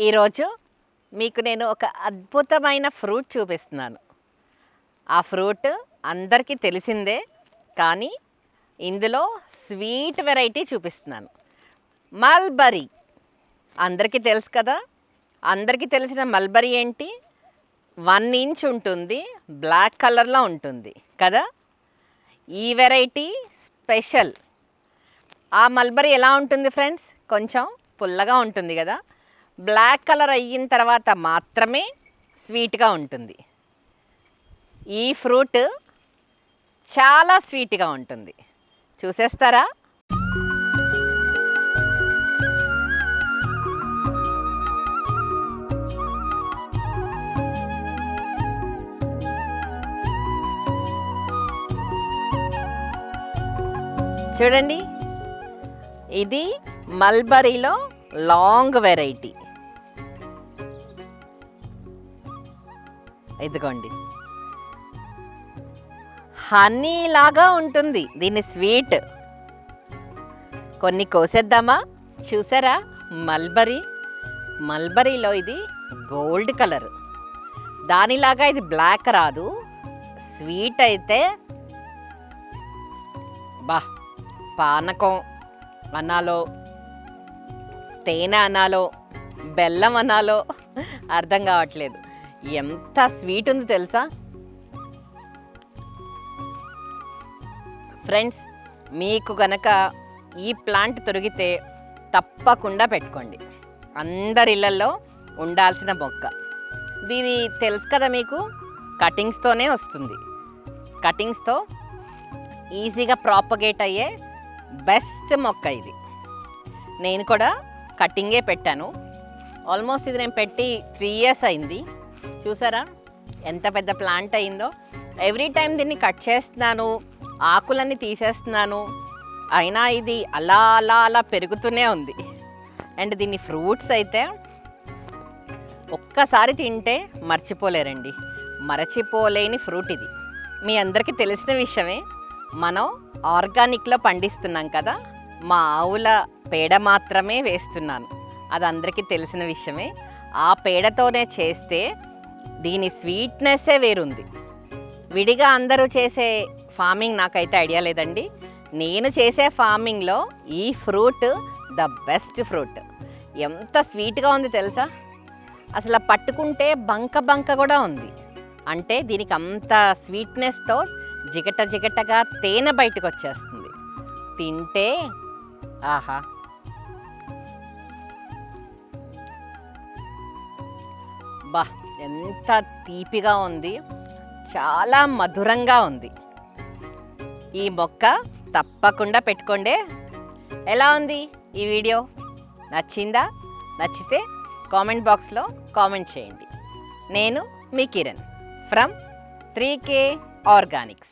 ఈరోజు మీకు నేను ఒక అద్భుతమైన ఫ్రూట్ చూపిస్తున్నాను. ఆ ఫ్రూట్ అందరికీ తెలిసిందే కానీ ఇందులో స్వీట్ వెరైటీ చూపిస్తున్నాను. మల్బరీ. అందరికీ తెలుసు కదా? అందరికీ తెలిసిన మల్బరీ ఏంటి? వన్ ఇంచ్ ఉంటుంది బ్లాక్ కలర్లో ఉంటుంది కదా? ఈ వెరైటీ స్పెషల్. ఆ మల్బరీ ఎలా ఉంటుంది ఫ్రెండ్స్? కొంచెం పుల్లగా ఉంటుంది కదా? బ్లాక్ కలర్ అయిన తర్వాత మాత్రమే స్వీట్గా ఉంటుంది. ఈ ఫ్రూట్ చాలా స్వీట్గా ఉంటుంది. చూసేస్తారా? చూడండి. ఇది మల్బరీలో లాంగ్ వెరైటీ. ఇదిగోండి. హనీ లాగా ఉంటుంది దీని స్వీట్. కొన్ని కోసేద్దామా? చూసారా? మల్బరీ. మల్బరీలో ఇది గోల్డ్ కలర్. దానిలాగా ఇది బ్లాక్ రాదు. స్వీట్ అయితే బా పానకం అనాలో తేనె అనాలో బెల్లం అనాలో అర్థం కావట్లేదు. ఎంత స్వీట్ ఉంది తెలుసా? ఫ్రెండ్స్ మీకు గనక ఈ ప్లాంట్ తొరిగితే తప్పకుండా పెట్టుకోండి. అందరి ఇళ్ళల్లో ఉండాల్సిన మొక్క. దీని తెలుసు కదా మీకు? కటింగ్స్తోనే వస్తుంది. కటింగ్స్తో ఈజీగా ప్రాపగేట్ అయ్యే బెస్ట్ మొక్క ఇది. నేను కూడా కటింగే పెట్టాను. ఆల్మోస్ట్ ఇది నేను పెట్టి త్రీ ఇయర్స్ అయింది. చూసారా? ఎంత పెద్ద ప్లాంట్ అయిందో. ఎవ్రీ టైం దీన్ని కట్ చేస్తున్నాను ఆకులన్నీ తీసేస్తున్నాను. అయినా ఇది అలా అలా అలా పెరుగుతూనే ఉంది. అండ్ దీని ఫ్రూట్స్ అయితే ఒక్కసారి తింటే మర్చిపోలేరండి. మరచిపోలేని ఫ్రూట్ ఇది. మీ అందరికీ తెలిసిన విషయమే మనం ఆర్గానిక్లో పండిస్తున్నాం కదా మా ఆవుల పేడ మాత్రమే వేస్తున్నాను. అది అందరికీ తెలిసిన విషయమే. ఆ పేడతోనే చేస్తే దీని స్వీట్నెస్సే వేరుంది. విడిగా అందరూ చేసే ఫార్మింగ్ నాకైతే ఐడియా లేదండి. నేను చేసే ఫార్మింగ్లో ఈ ఫ్రూట్ ద బెస్ట్ ఫ్రూట్. ఎంత స్వీట్గా ఉంది తెలుసా? అసలు పట్టుకుంటే బంక బంక కూడా ఉంది. అంటే దీనికి అంత స్వీట్నెస్తో జిగట జిగటగా తేనె బయటకు వచ్చేస్తుంది తింటే ఆహా! బా! ఎంత తీపిగా ఉంది చాలా మధురంగా ఉంది. ఈ మొక్క తప్పకుండా పెట్టుకోండి. ఎలా ఉంది ఈ వీడియో? నచ్చిందా? నచ్చితే కామెంట్ బాక్స్లో కామెంట్ చేయండి. నేను మీ Kiran from three K organics.